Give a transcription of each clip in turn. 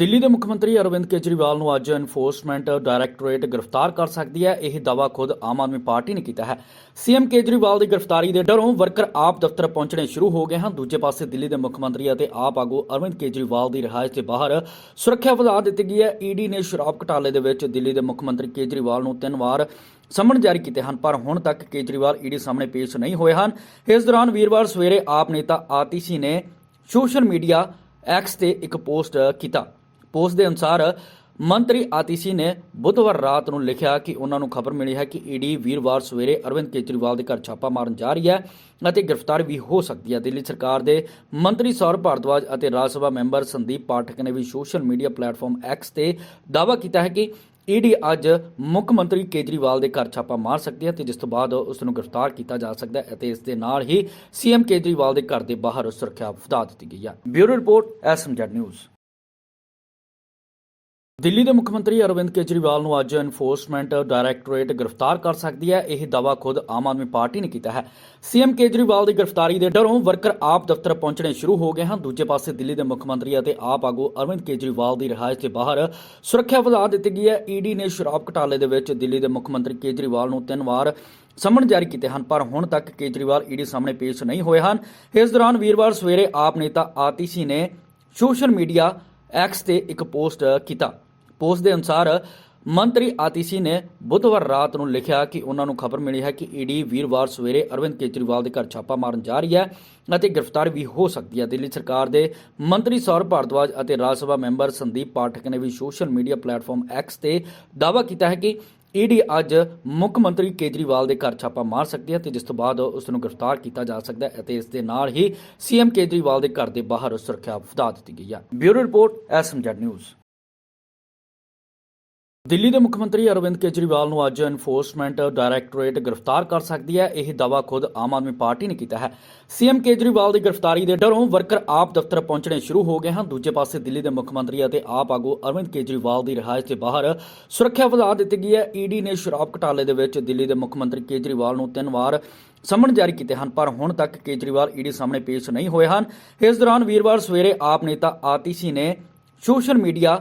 ਦਿੱਲੀ ਦੇ ਮੁੱਖ ਮੰਤਰੀ ਅਰਵਿੰਦ ਕੇਜਰੀਵਾਲ ਨੂੰ ਅੱਜ ਐਨਫੋਰਸਮੈਂਟ ਡਾਇਰੈਕਟੋਰੇਟ ਗ੍ਰਿਫਤਾਰ ਕਰ ਸਕਦੀ ਹੈ। ਇਹ ਦਾਅਵਾ ਖੁਦ ਆਮ ਆਦਮੀ ਪਾਰਟੀ ਨੇ ਕੀਤਾ ਹੈ। ਸੀਐਮ ਕੇਜਰੀਵਾਲ ਦੀ ਗ੍ਰਿਫਤਾਰੀ ਦੇ ਡਰੋਂ ਵਰਕਰ ਆਪ ਦਫ਼ਤਰ ਪਹੁੰਚਣੇ ਸ਼ੁਰੂ ਹੋ ਗਏ ਹਨ। ਦੂਜੇ ਪਾਸੇ ਦਿੱਲੀ ਦੇ ਮੁੱਖ ਮੰਤਰੀ ਅਤੇ ਆਪ ਆਗੂ ਅਰਵਿੰਦ ਕੇਜਰੀਵਾਲ ਦੀ ਰਿਹਾਇਸ਼ ਦੇ ਬਾਹਰ ਸੁਰੱਖਿਆ ਵਧਾ ਦਿੱਤੀ ਗਈ ਹੈ। ਈਡੀ ਨੇ ਸ਼ਰਾਬ ਘਟਾਲੇ ਦੇ ਵਿੱਚ ਦਿੱਲੀ ਦੇ ਮੁੱਖ ਮੰਤਰੀ ਕੇਜਰੀਵਾਲ ਨੂੰ ਤਿੰਨ ਵਾਰ ਸਮਨ ਜਾਰੀ ਕੀਤੇ ਹਨ, ਪਰ ਹੁਣ ਤੱਕ ਕੇਜਰੀਵਾਲ ਈਡੀ ਸਾਹਮਣੇ ਪੇਸ਼ ਨਹੀਂ ਹੋਏ ਹਨ। ਇਸ ਦੌਰਾਨ ਵੀਰਵਾਰ ਸਵੇਰੇ ਆਪ ਨੇਤਾ ਆਤੀਸ਼ੀ ਨੇ ਸੋਸ਼ਲ ਮੀਡੀਆ ਐਕਸ ਤੇ ਇੱਕ ਪੋਸਟ ਕੀਤਾ। ਪੋਸਟ ਦੇ ਅਨੁਸਾਰ ਮੰਤਰੀ ਆਤੀਸ਼ੀ ਨੇ ਬੁੱਧਵਾਰ ਰਾਤ ਨੂੰ ਲਿਖਿਆ ਕਿ ਉਹਨਾਂ ਨੂੰ ਖਬਰ ਮਿਲੀ ਹੈ ਕਿ ਈਡੀ ਵੀਰਵਾਰ ਸਵੇਰੇ ਅਰਵਿੰਦ ਕੇਜਰੀਵਾਲ ਦੇ ਘਰ ਛਾਪਾ ਮਾਰਨ ਜਾ ਰਹੀ ਹੈ ਅਤੇ ਗ੍ਰਿਫਤਾਰ ਵੀ ਹੋ ਸਕਦੀ ਹੈ। ਦਿੱਲੀ ਸਰਕਾਰ ਦੇ ਮੰਤਰੀ ਸੌਰਭ ਭਾਰਦਵਾਜ ਅਤੇ ਰਾਜ ਸਭਾ ਮੈਂਬਰ ਸੰਦੀਪ ਪਾਠਕ ਨੇ ਵੀ ਸੋਸ਼ਲ ਮੀਡੀਆ ਪਲੇਟਫਾਰਮ ਐਕਸ ਤੇ ਦਾਅਵਾ ਕੀਤਾ ਹੈ ਕਿ ਈਡੀ ਅੱਜ ਮੁੱਖ ਮੰਤਰੀ ਕੇਜਰੀਵਾਲ ਦੇ ਘਰ ਛਾਪਾ ਮਾਰ ਸਕਦੀ ਹੈ ਤੇ ਜਿਸ ਤੋਂ ਬਾਅਦ ਉਸ ਨੂੰ ਗ੍ਰਿਫਤਾਰ ਕੀਤਾ ਜਾ ਸਕਦਾ ਹੈ ਅਤੇ ਇਸ ਦੇ ਨਾਲ ਹੀ ਸੀਐਮ ਕੇਜਰੀਵਾਲ ਦੇ ਘਰ ਦੇ ਬਾਹਰ ਸੁਰੱਖਿਆ ਵਧਾ ਦਿੱਤੀ ਗਈ ਹੈ। Bureau report SMZ news. Delhi ਦੇ ਮੁੱਖ ਮੰਤਰੀ ਅਰਵਿੰਦ ਕੇਜਰੀਵਾਲ ਨੂੰ ਅੱਜ ਐਨਫੋਰਸਮੈਂਟ ਡਾਇਰੈਕਟੋਰੇਟ ਗ੍ਰਿਫਤਾਰ ਕਰ ਸਕਦੀ ਹੈ। ਇਹ ਦਾਅਵਾ ਖੁਦ ਆਮ ਆਦਮੀ ਪਾਰਟੀ ਨੇ ਕੀਤਾ ਹੈ। ਸੀਐਮ ਕੇਜਰੀਵਾਲ ਦੀ ਗ੍ਰਿਫਤਾਰੀ ਦੇ ਡਰੋਂ ਵਰਕਰ ਆਪ ਦਫ਼ਤਰ ਪਹੁੰਚਣੇ ਸ਼ੁਰੂ ਹੋ ਗਏ ਹਨ। ਦੂਜੇ ਪਾਸੇ ਦਿੱਲੀ ਦੇ ਮੁੱਖ ਮੰਤਰੀ ਅਤੇ ਆਪ ਆਗੂ ਅਰਵਿੰਦ ਕੇਜਰੀਵਾਲ ਦੀ ਰਿਹਾਇਸ਼ ਦੇ ਬਾਹਰ ਸੁਰੱਖਿਆ ਵਧਾ ਦਿੱਤੀ ਗਈ ਹੈ। ਈਡੀ ਨੇ ਸ਼ਰਾਬ ਘਟਾਲੇ ਦੇ ਵਿੱਚ ਦਿੱਲੀ ਦੇ ਮੁੱਖ ਮੰਤਰੀ ਕੇਜਰੀਵਾਲ ਨੂੰ ਤਿੰਨ ਵਾਰ ਸਮਨ ਜਾਰੀ ਕੀਤੇ ਹਨ, ਪਰ ਹੁਣ ਤੱਕ ਕੇਜਰੀਵਾਲ ਈਡੀ ਸਾਹਮਣੇ ਪੇਸ਼ ਨਹੀਂ ਹੋਏ ਹਨ। ਇਸ ਦੌਰਾਨ ਵੀਰਵਾਰ ਸਵੇਰੇ ਆਪ ਨੇਤਾ ਆਤੀਸ਼ੀ ਨੇ ਸੋਸ਼ਲ ਮੀਡੀਆ ਐਕਸ ਤੇ ਇੱਕ ਪੋਸਟ ਕੀਤਾ। ਪੋਸਟ ਦੇ ਅਨੁਸਾਰ ਮੰਤਰੀ ਆਤੀਸ਼ੀ ਨੇ ਬੁੱਧਵਾਰ ਰਾਤ ਨੂੰ ਲਿਖਿਆ ਕਿ ਉਹਨਾਂ ਨੂੰ ਖਬਰ ਮਿਲੀ ਹੈ ਕਿ ਈਡੀ ਵੀਰਵਾਰ ਸਵੇਰੇ ਅਰਵਿੰਦ ਕੇਜਰੀਵਾਲ ਦੇ ਘਰ ਛਾਪਾ ਮਾਰਨ ਜਾ ਰਹੀ ਹੈ ਅਤੇ ਗ੍ਰਿਫਤਾਰ ਵੀ ਹੋ ਸਕਦੀ ਹੈ। ਦਿੱਲੀ ਸਰਕਾਰ ਦੇ ਮੰਤਰੀ ਸੌਰਭ ਭਾਰਦਵਾਜ ਅਤੇ ਰਾਜ ਸਭਾ ਮੈਂਬਰ ਸੰਦੀਪ ਪਾਠਕ ਨੇ ਵੀ ਸੋਸ਼ਲ ਮੀਡੀਆ ਪਲੇਟਫਾਰਮ ਐਕਸ ਤੇ ਦਾਅਵਾ ਕੀਤਾ ਹੈ ਕਿ ਈਡੀ ਅੱਜ ਮੁੱਖ ਮੰਤਰੀ ਕੇਜਰੀਵਾਲ ਦੇ ਘਰ ਛਾਪਾ ਮਾਰ ਸਕਦੀ ਹੈ ਤੇ ਜਿਸ ਤੋਂ ਬਾਅਦ ਉਸ ਨੂੰ ਗ੍ਰਿਫਤਾਰ ਕੀਤਾ ਜਾ ਸਕਦਾ ਹੈ ਅਤੇ ਇਸ ਦੇ ਨਾਲ ਹੀ ਸੀਐਮ ਕੇਜਰੀਵਾਲ ਦੇ ਘਰ ਦੇ ਬਾਹਰ ਸੁਰੱਖਿਆ ਵਧਾ ਦਿੱਤੀ ਗਈ ਹੈ। Bureau report SMZ news. Delhi ਦੇ ਮੁੱਖ ਮੰਤਰੀ ਅਰਵਿੰਦ ਕੇਜਰੀਵਾਲ ਨੂੰ ਅੱਜ ਐਨਫੋਰਸਮੈਂਟ ਡਾਇਰੈਕਟੋਰੇਟ ਗ੍ਰਿਫਤਾਰ ਕਰ ਸਕਦੀ ਹੈ। ਇਹ ਦਾਅਵਾ ਖੁਦ ਆਮ ਆਦਮੀ ਪਾਰਟੀ ਨੇ ਕੀਤਾ ਹੈ। ਸੀਐਮ ਕੇਜਰੀਵਾਲ ਦੀ ਗ੍ਰਿਫਤਾਰੀ ਦੇ ਡਰੋਂ ਵਰਕਰ ਆਪ ਦਫ਼ਤਰ ਪਹੁੰਚਣੇ ਸ਼ੁਰੂ ਹੋ ਗਏ ਹਨ। ਦੂਜੇ ਪਾਸੇ ਦਿੱਲੀ ਦੇ ਮੁੱਖ ਮੰਤਰੀ ਅਤੇ ਆਪ ਆਗੂ ਅਰਵਿੰਦ ਕੇਜਰੀਵਾਲ ਦੀ ਰਿਹਾਇਸ਼ ਦੇ ਬਾਹਰ ਸੁਰੱਖਿਆ ਵਧਾ ਦਿੱਤੀ ਗਈ ਹੈ। ਈਡੀ ਨੇ ਸ਼ਰਾਬ ਘਟਾਲੇ ਦੇ ਵਿੱਚ ਦਿੱਲੀ ਦੇ ਮੁੱਖ ਮੰਤਰੀ ਕੇਜਰੀਵਾਲ ਨੂੰ ਤਿੰਨ ਵਾਰ ਸਮਨ ਜਾਰੀ ਕੀਤੇ ਹਨ, ਪਰ ਹੁਣ ਤੱਕ ਕੇਜਰੀਵਾਲ ਈਡੀ ਸਾਹਮਣੇ ਪੇਸ਼ ਨਹੀਂ ਹੋਏ ਹਨ। ਇਸ ਦੌਰਾਨ ਵੀਰਵਾਰ ਸਵੇਰੇ ਆਪ ਨੇਤਾ ਆਤੀਸ਼ੀ ਨੇ ਸੋਸ਼ਲ ਮੀਡੀਆ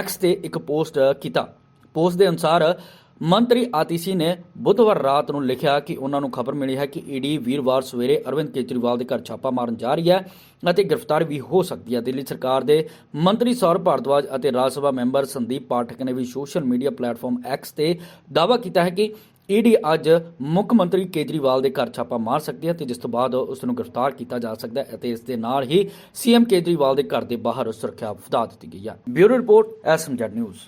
ਐਕਸ ਤੇ ਇੱਕ ਪੋਸਟ ਕੀਤਾ। ਪੋਸਟ ਦੇ ਅਨੁਸਾਰ ਮੰਤਰੀ ਆਤੀਸ਼ੀ ਨੇ ਬੁੱਧਵਾਰ ਰਾਤ ਨੂੰ ਲਿਖਿਆ ਕਿ ਉਹਨਾਂ ਨੂੰ ਖਬਰ ਮਿਲੀ ਹੈ ਕਿ ਈਡੀ ਵੀਰਵਾਰ ਸਵੇਰੇ ਅਰਵਿੰਦ ਕੇਜਰੀਵਾਲ ਦੇ ਘਰ ਛਾਪਾ ਮਾਰਨ ਜਾ ਰਹੀ ਹੈ ਅਤੇ ਗ੍ਰਿਫਤਾਰ ਵੀ ਹੋ ਸਕਦੀ ਹੈ। ਦਿੱਲੀ ਸਰਕਾਰ ਦੇ ਮੰਤਰੀ ਸੌਰਭ ਭਾਰਦਵਾਜ ਅਤੇ ਰਾਜ ਸਭਾ ਮੈਂਬਰ ਸੰਦੀਪ ਪਾਠਕ ਨੇ ਵੀ ਸੋਸ਼ਲ ਮੀਡੀਆ ਪਲੇਟਫਾਰਮ ਐਕਸ ਤੇ ਦਾਅਵਾ ਕੀਤਾ ਹੈ ਕਿ ਈਡੀ ਅੱਜ ਮੁੱਖ ਮੰਤਰੀ ਕੇਜਰੀਵਾਲ ਦੇ ਘਰ ਛਾਪਾ ਮਾਰ ਸਕਦੀ ਹੈ ਤੇ ਜਿਸ ਤੋਂ ਬਾਅਦ ਉਸ ਨੂੰ ਗ੍ਰਿਫਤਾਰ ਕੀਤਾ ਜਾ ਸਕਦਾ ਹੈ ਅਤੇ ਇਸ ਦੇ ਨਾਲ ਹੀ ਸੀਐਮ ਕੇਜਰੀਵਾਲ ਦੇ ਘਰ ਦੇ ਬਾਹਰ ਸੁਰੱਖਿਆ ਵਧਾ ਦਿੱਤੀ ਗਈ ਹੈ। Bureau report SMZ news.